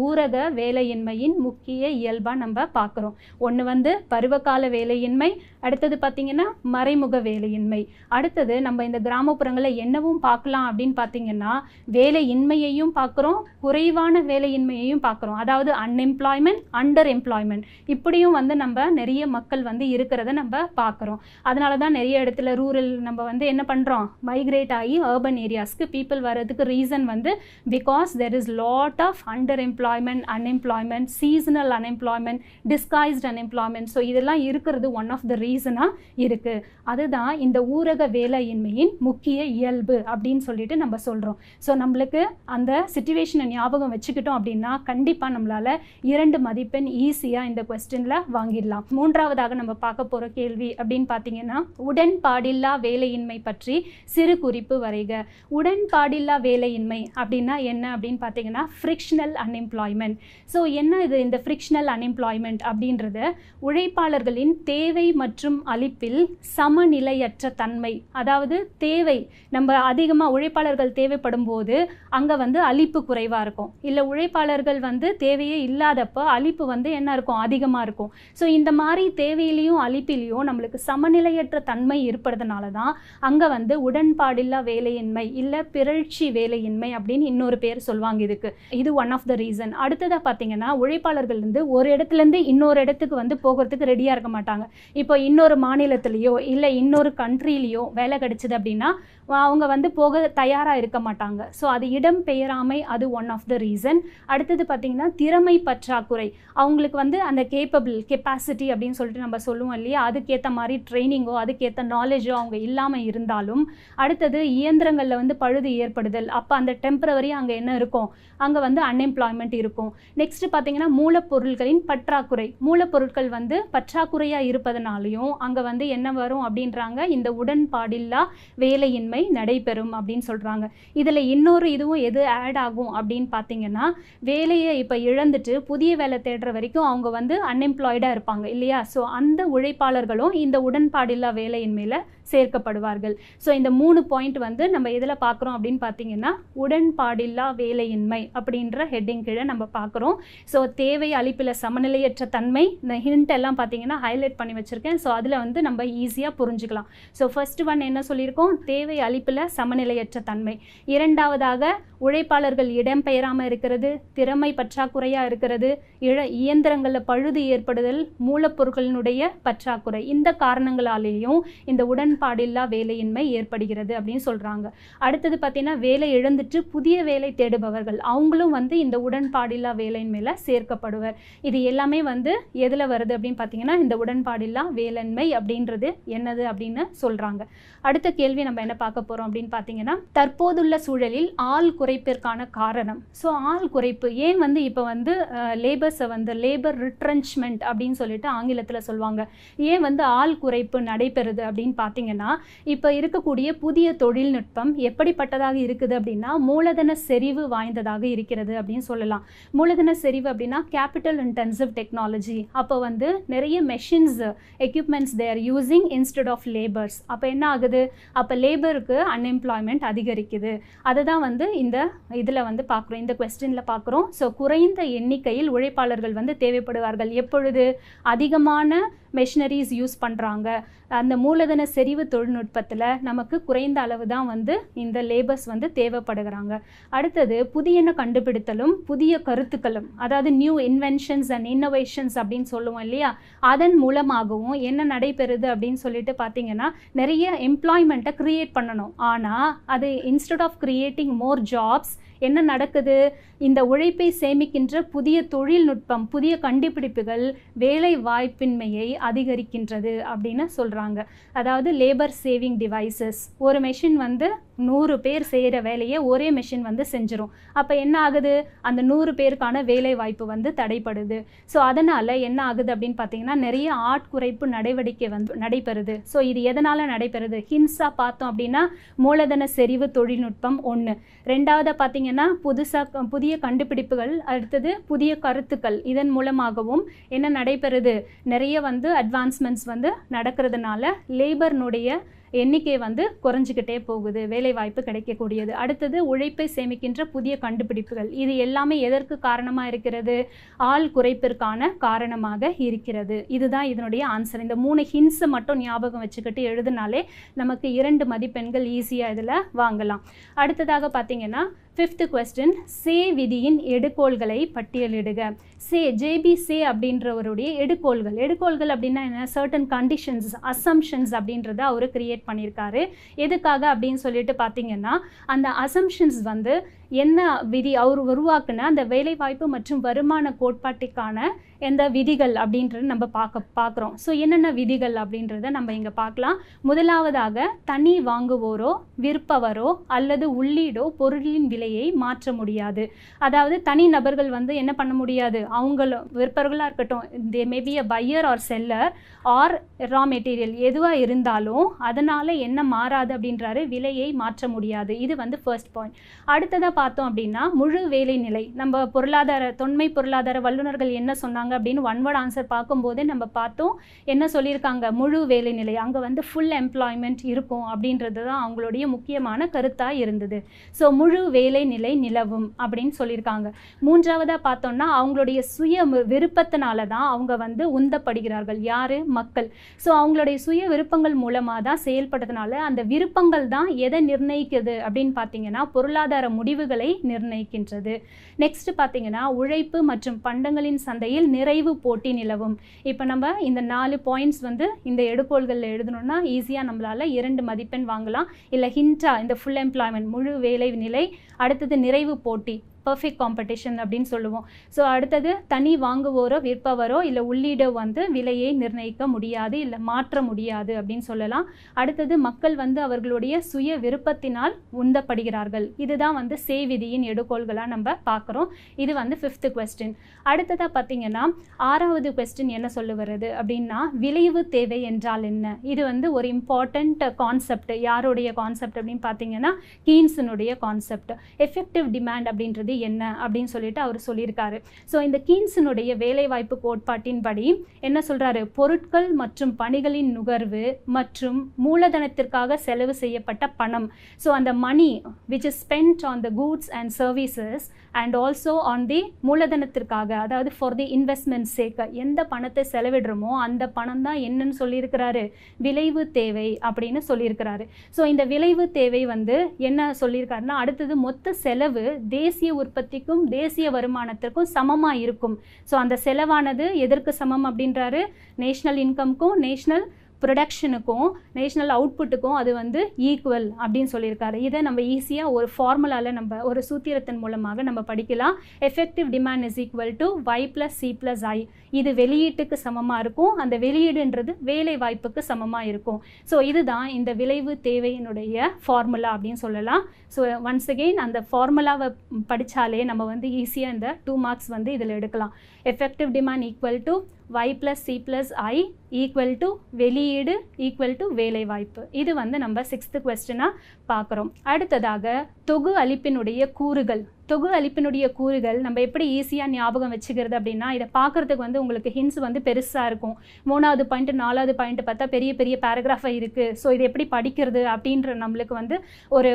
A: ஊரக வேலையின்மையின் முக்கிய இயல்பாக நம்ம பார்க்குறோம். ஒன்று வந்து பருவகால வேலையின்மை அடுத்தது பார்த்திங்கன்னா மறைமுக வேலையின்மை. அடுத்தது நம்ம இந்த கிராமப்புறங்களில் என்னவும் பார்க்கலாம் அப்படின்னு பார்த்தீங்கன்னா வேலையின்மையையும் பார்க்குறோம் குறைவான வேலையின்மையையும் பார்க்குறோம். அதாவது அன்எம்ப்ளாய்மெண்ட் அண்டர் எம்ப்ளாய்மெண்ட் இப்படியும் வந்து நம்ம நிறைய மக்கள் வந்து இருக்கிறத நம்ம பார்க்குறோம். அதனால தான் நிறைய இடத்துல ரூரல் நம்ம வந்து என்ன பண்ணுறோம் மைக்ரேட் ஆகி அர்பன் ஏரியாஸ்க்கு பீப்புள் வர்றதுக்கு ரீசன் வந்து because there is lot of under employment unemployment seasonal unemployment disguised unemployment so இதெல்லாம் இருக்கிறது ஒன் ஆஃப் த ரீசனாக இருக்குது அதுதான் இந்த ஊரக வேலையின்மையின் முக்கிய இயல்பு அப்படின்னு சொல்லிட்டு நம்ம சொல்கிறோம் ஸோ நம்மளுக்கு அந்த சுச்சுவேஷனை ஞாபகம் வச்சுக்கிட்டோம் அப்படின்னா கண்டிப்பாக நம்மளால் இரண்டு மதிப்பெண் ஈஸியாக இந்த கொஸ்டினில் வாங்கிடலாம். மூன்றாவதாக நம்ம பார்க்க போகிற கேள்வி அப்படின்னு பார்த்தீங்கன்னா உடன்பாடில்லா வேலையின்மை பற்றி சிறு குறிப்பு வரைக. உடன்பாடில்லா வேலையின்மை அப்படின்னா என்ன அப்படின்னு பார்த்தீங்கன்னா ஃப்ரிக்ஷனல் அன்எம்ப்ளாய்மெண்ட் ஸோ என்ன இது இந்த ஃப்ரிக்ஷனல் அன்எம்ப்ளாய்மெண்ட் அப்படின்றத? உழைப்பாளர்களின் தேவை மற்றும் அளிப்பில் சமநிலையற்ற தன்மை. அதாவது தேவை நம்ம அதிகமாக உழைப்பாளர்கள் தேவைப்படும் போது அங்கே வந்து அளிப்பு குறைவாக இருக்கும். இருக்கும். இல்லை உழைப்பாளர்கள் வந்து தேவையே இல்லாதப்போ அழிப்பு வந்து என்ன இருக்கும்? அதிகமாக இருக்கும். ஸோ இந்த மாதிரி தேவையிலையும் அழிப்பிலையும் நம்மளுக்கு சமநிலையற்ற தன்மை இருப்பதனால தான் அங்கே வந்து உடன்பாடில்லா வேலையின்மை இல்லை பிறழ்ச்சி வேலையின்மை அப்படின்னு இன்னொரு பேர் சொல்லுவாங்க இதுக்கு. இது ஒன் ஆஃப் த ரீசன் அடுத்ததாக பார்த்தீங்கன்னா உழைப்பாளர்கள் வந்து ஒரு இடத்துலேருந்து இன்னொரு இடத்துக்கு வந்து போகிறதுக்கு ரெடியாக இருக்க மாட்டாங்க. இப்போ இன்னொரு மாநிலத்திலேயோ இல்லை இன்னொரு கண்ட்ரிலேயோ வேலை கிடைச்சிது அப்படின்னா அவங்க வந்து போக தயாராக இருக்க மாட்டாங்க. ஸோ அது இடம் பெயராமை அது ஒன் ஆஃப் த ரீசன் அடுத்தது பார்த்திங்கன்னா திறமை பற்றாக்குறை. அவங்களுக்கு வந்து அந்த கேப்பபிள் கெப்பாசிட்டி அப்படின்னு சொல்லிட்டு நம்ம சொல்லுவோம் இல்லையா? அதுக்கேற்ற மாதிரி ட்ரைனிங்கோ அதுக்கேற்ற நாலேஜோ அவங்க இல்லாமல் இருந்தாலும் அடுத்தது இயந்திரங்களில் வந்து பழுது ஏற்படுதல். அப்போ அந்த டெம்பரவரி அங்கே என்ன இருக்கும்? அங்கே வந்து அன்எம்ப்ளாய்மெண்ட் இருக்கும். நெக்ஸ்ட் பார்த்தீங்கன்னா மூலப்பொருட்களின் பற்றாக்குறை. மூலப்பொருட்கள் வந்து பற்றாக்குறையாக இருப்பதனாலையும் அங்கே வந்து என்ன வரும் அப்படின்றாங்க? இந்த உடன்பாடில்லா வேலையின்மை நடைபெறும் அப்படின்னு சொல்கிறாங்க இதில் இன்னொரு இதுவும் எது ஆட் ஆகும் அப்படின்னு பார்த்தீங்கன்னா வேலையை இப்போ இழந்துட்டு புதிய வேலை தேடுற வரைக்கும் அவங்க வந்து அன்எம்ப்ளாய்டாக இருப்பாங்க இல்லையா? ஸோ அந்த உழைப்பாளர்களும் இந்த உடன்பாடில்லா வேலையின்மையில் சேர்க்கப்படுவார்கள். ஸோ இந்த மூணு பாயிண்ட் வந்து நம்ம எதில் பார்க்குறோம் அப்படின்னு பார்த்தீங்கன்னா உடன்பாடில்லா வேலையின்மை அப்படின்ற ஹெட்டிங் கீழே நம்ம பார்க்குறோம் ஸோ தேவை அளிப்பில் சமநிலையற்ற தன்மை இந்த ஹிண்ட் எல்லாம் பார்த்தீங்கன்னா ஹைலைட் பண்ணி வச்சுருக்கேன். ஸோ அதில் வந்து நம்ம ஈஸியாக புரிஞ்சுக்கலாம். ஸோ ஃபர்ஸ்ட் ஒன் என்ன சொல்லியிருக்கோம்? தேவை அளிப்பில் சமநிலையற்ற தன்மை. இரண்டாவதாக உழைப்பாளர்கள் இடம்பெயராமல் இருக்கிறது திறமை பற்றாக்குறையாக இருக்கிறது இழ இயந்திரங்களில் பழுது ஏற்படுதல் மூலப்பொருட்களினுடைய பற்றாக்குறை. இந்த காரணங்களாலேயும் இந்த உடன்பாடில்லா வேலையின்மை ஏற்படுகிறது அப்படின்னு சொல்கிறாங்க அடுத்தது பார்த்தீங்கன்னா வேலை இழந்துட்டு புதிய வேலை தேடுபவர்கள். அவங்களும் வந்து இந்த உடன்பாடில்லா வேலையின்மையில் சேர்க்கப்படுவர். இது எல்லாமே வந்து எதில் வருது அப்படின்னு பார்த்தீங்கன்னா இந்த உடன்பாடில்லா வேலையின்மை அப்படின்றது என்னது அப்படின்னு சொல்கிறாங்க அடுத்த கேள்வி நம்ம என்ன பார்க்க பார்க்க போகிறோம் அப்படின்னு பார்த்தீங்கன்னா தற்போதுள்ள சூழலில் ஆள் குறைப்பிற்கான காரணம். ஸோ ஆள் குறைப்பு ஏன் வந்து இப்போ வந்து லேபர்ஸை வந்து லேபர் ரிட்ரென்ச்மெண்ட் அப்படின்னு சொல்லிட்டு ஆங்கிலத்தில் சொல்லுவாங்க. ஏன் வந்து ஆள் குறைப்பு நடைபெறுது அப்படின்னு பார்த்தீங்கன்னா இப்போ இருக்கக்கூடிய புதிய தொழில்நுட்பம் எப்படிப்பட்டதாக இருக்குது அப்படின்னா மூலதன செறிவு வாய்ந்ததாக இருக்கிறது அப்படின்னு சொல்லலாம். மூலதன செறிவு அப்படின்னா கேபிட்டல் இன்டென்சிவ் டெக்னாலஜி அப்போ வந்து நிறைய machines equipments they're using instead of labours அப்போ என்ன ஆகுது? அப்போ லேபர் லேபருக்கு அன்எம்ப்ளாய்மெண்ட் அதிகரிக்குது. அதை தான் வந்து இந்த இதில் வந்து பார்க்குறோம் இந்த கொஸ்டினில் பார்க்குறோம் ஸோ குறைந்த எண்ணிக்கையில் உழைப்பாளர்கள் வந்து தேவைப்படுவார்கள். எப்பொழுது? அதிகமான மெஷினரிஸ் யூஸ் பண்ணுறாங்க அந்த மூலதன செறிவு தொழில்நுட்பத்தில் நமக்கு குறைந்த அளவு தான் வந்து இந்த லேபர்ஸ் வந்து தேவைப்படுகிறாங்க. அடுத்தது புதியன கண்டுபிடித்தலும் புதிய கருத்துக்களும் அதாவது நியூ இன்வென்ஷன்ஸ் அண்ட் இன்னோவேஷன்ஸ் அப்படின்னு சொல்லுவோம் இல்லையா? அதன் மூலமாகவும் என்ன நடைபெறுது அப்படின்னு சொல்லிட்டு பார்த்தீங்கன்னா நிறைய எம்ப்ளாய்மெண்ட்டை க்ரியேட் பண்ணணும். ஆனால் அது instead of creating more jobs என்ன நடக்குது? இந்த உழைப்பை சேமிக்கின்ற புதிய தொழில்நுட்பம் புதிய கண்டுபிடிப்புகள் வேலை வாய்ப்பின்மையை அதிகரிக்கின்றது அப்படின்னு சொல்கிறாங்க அதாவது லேபர் சேவிங் டிவைசஸ் ஒரு மெஷின் வந்து நூறு பேர் செய்கிற வேலையை ஒரே மெஷின் வந்து செஞ்சிடும் அப்போ என்ன ஆகுது? அந்த நூறு பேருக்கான வேலை வாய்ப்பு வந்து தடைப்படுது ஸோ அதனால் என்ன ஆகுது அப்படின்னு பார்த்தீங்கன்னா நிறைய ஆட்குறைப்பு நடவடிக்கை வந்து நடைபெறுது. ஸோ இது எதனால் நடைபெறுது? ஹின்ஸாக பார்த்தோம் அப்படின்னா மூலதன செறிவு தொழில்நுட்பம் ஒன்று ரெண்டாவது பார்த்தீங்கன்னா புதுசாக புதிய கண்டுபிடிப்புகள் அடுத்தது புதிய கருத்துக்கள். இதன் மூலமாகவும் என்ன நடைபெறுது? நிறைய வந்து அட்வான்ஸ்மெண்ட்ஸ் வந்து நடக்கிறதுனால லேபர்னுடைய எண்ணிக்கை வந்து குறைஞ்சிக்கிட்டே போகுது வேலைவாய்ப்பு கிடைக்கக்கூடியது. அடுத்தது உழைப்பை சேமிக்கின்ற புதிய கண்டுபிடிப்புகள். இது எல்லாமே எதற்கு காரணமாக இருக்கிறது? ஆள் குறைப்பிற்கான காரணமாக இருக்கிறது. இதுதான் இதனுடைய ஆன்சர் இந்த மூணு ஹின்ஸை மட்டும் ஞாபகம் வச்சுக்கிட்டு எழுதினாலே நமக்கு இரண்டு மதிப்பெண்கள் ஈஸியாக இதில் வாங்கலாம். அடுத்ததாக பார்த்தீங்கன்னா ஃபிஃப்த்து கொஸ்டின் சே விதியின் எடுக்கோள்களை பட்டியலிடுக. சே ஜேபி சே அப்படின்றவருடைய எடுக்கோள்கள். எடுக்கோள்கள் அப்படின்னா என்ன? சர்டன் கண்டிஷன்ஸ் அசம்ஷன்ஸ் அப்படின்றத அவர் கிரியேட் பண்ணியிருக்காரு. எதுக்காக அப்படின்னு சொல்லிட்டு பார்த்தீங்கன்னா அந்த அசம்ஷன்ஸ் வந்து என்ன விதி அவர் உருவாக்குன அந்த வேலைவாய்ப்பு மற்றும் வருமான கோட்பாட்டுக்கான எந்த விதிகள் அப்படின்றது நம்ம பார்க்க பார்க்குறோம். ஸோ என்னென்ன விதிகள் அப்படின்றத நம்ம இங்கே பார்க்கலாம். முதலாவதாக தனி வாங்குவோரோ விற்பவரோ அல்லது உள்ளீடோ பொருளின் விலையை மாற்ற முடியாது. அதாவது தனி நபர்கள் வந்து என்ன பண்ண முடியாது? அவங்கள விற்பவர்களாக இருக்கட்டும் they maybe a buyer or seller or raw material எதுவாக இருந்தாலும் அதனால் என்ன மாறாது அப்படின்றாரு விலையை மாற்ற முடியாது. இது வந்து ஃபர்ஸ்ட் பாயிண்ட் அடுத்ததாக பார்த்தோம் அப்படின்னா முழு வேலை நிலை நம்ம பொருளாதார தொன்மை பொருளாதார வல்லுநர்கள் என்ன சொன்னாங்க அப்படின்னு ஒன் வேர்ட் ஆன்சர் பார்க்கும்போதே நம்ம பார்த்தோம் என்ன சொல்லியிருக்காங்க? முழு வேலை நிலை அங்கே வந்து ஃபுல் எம்ப்ளாய்மெண்ட் இருக்கும் அப்படின்றது தான் அவங்களுடைய முக்கியமான கருத்தாக இருந்தது. ஸோ முழு வேலை நிலை நிலவும் அப்படின்னு சொல்லியிருக்காங்க. மூன்றாவதாக பார்த்தோம்னா அவங்களுடைய சுய விருப்பத்தினால தான் அவங்க வந்து உந்தப்படுகிறார்கள். யார்? மக்கள். ஸோ அவங்களுடைய சுய விருப்பங்கள் மூலமாக தான் செயல்படுறதுனால அந்த விருப்பங்கள் தான் எதை நிர்ணயிக்குது அப்படின்னு பார்த்தீங்கன்னா பொருளாதார முடிவுகள் நிர்ணயிக்கின்றது. நெக்ஸ்ட் பார்த்தீங்கன்னா உழைப்பு மற்றும் பண்டங்களின் சந்தையில் நிறைவு போட்டி நிலவும். இப்போ நம்ம இந்த நாலு பாயிண்ட்ஸ் வந்து இந்த எடுக்கோள்களில் எழுதணும்னா ஈஸியாக நம்மளால இரண்டு மதிப்பெண் வாங்கலாம். இல்லை ஹிண்டா இந்த ஃபுல் எம்ப்ளாய்மெண்ட் முழு வேலை நிலை அடுத்தது நிறைவு போட்டி. பர்ஃபெக்ட் காம்படிஷன் அப்படின்னு சொல்லுவோம். ஸோ அடுத்தது தனி வாங்குவோரோ விற்பவரோ இல்லை உள்ளீடோ வந்து விலையை நிர்ணயிக்க முடியாது இல்லை மாற்ற முடியாது அப்படின்னு சொல்லலாம். அடுத்தது மக்கள் வந்து அவர்களுடைய சுய விருப்பத்தினால் உந்தப்படுகிறார்கள். இதுதான் வந்து சேவிதியின் எடுகோள்களாக நம்ம பார்க்குறோம். இது வந்து ஃபிஃப்த்து கொஸ்டின் அடுத்ததாக பார்த்தீங்கன்னா ஆறாவது கொஸ்டின் என்ன சொல்ல வருது அப்படின்னா விளைவு தேவை என்றால் என்ன? இது வந்து ஒரு இம்பார்ட்டண்ட் கான்செப்ட் யாருடைய கான்செப்ட் அப்படின்னு பார்த்தீங்கன்னா கீன்ஸினுடைய கான்செப்ட் எஃபெக்டிவ் டிமாண்ட் அப்படின்றது என்ன அப்படின்னு சொல்லிட்டு அவர் சொல்லியிருக்காரு. ஸோ இந்த கீன்ஸினுடைய வேலைவாய்ப்பு கோட்பாட்டின்படி என்ன சொல்றாரு? பொருட்கள் மற்றும் பணிகளின் நுகர்வு மற்றும் மூலதனத்திற்காக செலவு செய்யப்பட்ட பணம். ஸோ அந்த money which is spend on the goods and services and also on the மூலதனத்திற்காக அதாவது ஃபார் தி இன்வெஸ்ட்மெண்ட் சேக்க எந்த பணத்தை செலவிடுறோமோ அந்த பணம் தான் என்னன்னு சொல்லியிருக்கிறாரு. விளைவு தேவை அப்படின்னு சொல்லியிருக்கிறாரு. ஸோ இந்த விளைவு தேவை வந்து என்ன சொல்லியிருக்காருன்னா அடுத்தது மொத்த செலவு தேசிய உற்பத்திக்கும் தேசிய வருமானத்திற்கும் சமமாக இருக்கும். ஸோ அந்த செலவானது எதற்கு சமம் அப்படின்றாரு? நேஷ்னல் இன்கம்க்கும் நேஷ்னல் ப்ரொடக்ஷனுக்கும் நேஷ்னல் அவுட்புட்டுக்கும் அது வந்து ஈக்குவல் அப்படின்னு சொல்லியிருக்காரு. இதை நம்ம ஈஸியாக ஒரு ஃபார்முலாவில் நம்ம ஒரு சூத்திரத்தின் மூலமாக நம்ம படிக்கலாம். Effective demand is equal to Y plus C plus I இது வெளியீட்டுக்கு சமமாக இருக்கும். அந்த வெளியீடுன்றது வேலை வாய்ப்புக்கு சமமாக இருக்கும். ஸோ இதுதான் இந்த விளைவு தேவையினுடைய ஃபார்முலா அப்படின்னு சொல்லலாம். ஸோ ஒன்ஸ் அகெயின் அந்த ஃபார்முலாவை படித்தாலே நம்ம வந்து ஈஸியாக இந்த டூ மார்க்ஸ் வந்து இதில் எடுக்கலாம். Effective demand equal to y plus C plus I equal to வெளியீடு ஈக்குவல் டு வேலைவாய்ப்பு. இது வந்து நம்ம சிக்ஸ்த்து கொஸ்டினாக பார்க்குறோம். அடுத்ததாக தொகு அளிப்பினுடைய கூறுகள். தொகு அளிப்பினுடைய கூறுகள் நம்ம எப்படி ஈஸியாக ஞாபகம் வச்சுக்கிறது அப்படின்னா இதை பார்க்குறதுக்கு வந்து உங்களுக்கு ஹின்ஸ் வந்து பெருசாக இருக்கும். மூணாவது பாயிண்ட் நாலாவது பாயிண்ட் பார்த்தா பெரிய பெரிய பேராகிராஃபாக இருக்குது ஸோ இது எப்படி படிக்கிறது அப்படின்ற நம்மளுக்கு வந்து ஒரு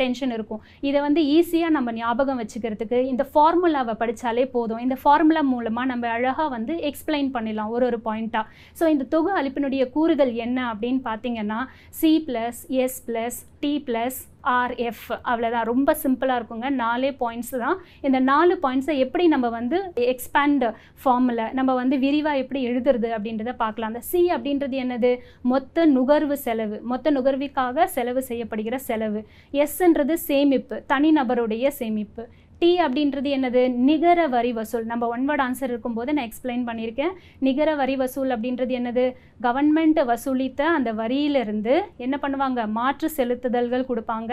A: டென்ஷன் இருக்கும். இதை வந்து ஈஸியாக நம்ம ஞாபகம் வச்சுக்கிறதுக்கு இந்த ஃபார்முலாவை படித்தாலே போதும். இந்த ஃபார்முலா மூலமாக நம்ம அழகாக வந்து எக்ஸ்பிளைன் பண்ணிடலாம் ஒரு ஒரு பாயிண்ட்டாக ஸோ இந்த தொகு அளிப்பினுடைய கூறுகள் என்ன அப்படின்னு பார்த்தீங்கன்னா C plus S plus T plus RF அவ்வளோதான் ரொம்ப சிம்பிளாக இருக்குங்க. நாலே பாயிண்ட்ஸ் தான். இந்த நாலு பாயிண்ட்ஸை எப்படி நம்ம வந்து எக்ஸ்பேண்ட் ஃபார்மில் நம்ம வந்து விரிவாக எப்படி எழுதுறது அப்படின்றத பார்க்கலாம். அந்த சி அப்படின்றது என்னது? மொத்த நுகர்வு செலவு. மொத்த நுகர்விக்காக செலவு செய்யப்படுகிற செலவு. எஸ்ன்றது சேமிப்பு. தனிநபருடைய சேமிப்பு. டி அப்படின்றது என்னது? நிகர வரி வசூல். நம்ம ஒன் வேர்ட் ஆன்சர் இருக்கும்போது நான் எக்ஸ்பிளைன் பண்ணியிருக்கேன். நிகர வரி வசூல் அப்படின்றது என்னது? கவர்மெண்ட் வசூலித்த அந்த வரியிலிருந்து என்ன பண்ணுவாங்க? மாற்று செலுத்துதல்கள் கொடுப்பாங்க.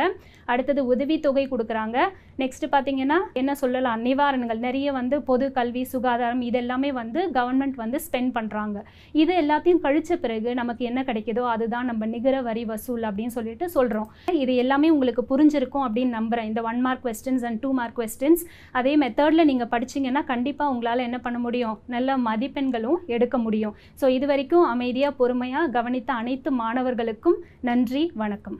A: அடுத்தது உதவித்தொகை கொடுக்குறாங்க. நெக்ஸ்ட் பார்த்தீங்கன்னா என்ன சொல்லலாம்? நிவாரணங்கள். நிறைய வந்து பொது கல்வி சுகாதாரம் இது எல்லாமே வந்து கவர்மெண்ட் வந்து ஸ்பெண்ட் பண்ணுறாங்க இது எல்லாத்தையும் கழித்த பிறகு நமக்கு என்ன கிடைக்குதோ அதுதான் நம்ம நிகர வரி வசூல் அப்படின்னு சொல்லிட்டு சொல்கிறோம் இது எல்லாமே உங்களுக்கு புரிஞ்சிருக்கும் அப்படின்னு நம்புகிறேன் இந்த one mark questions and two mark distance அதே மெத்தடில் நீங்கள் படிச்சீங்கன்னா கண்டிப்பாக உங்களால் என்ன பண்ண முடியும்? நல்ல மதிப்பெண்களும் எடுக்க முடியும். ஸோ இது வரைக்கும் அமைதியாக பொறுமையாக கவனித்த அனைத்து மாணவர்களுக்கும் நன்றி வணக்கம்.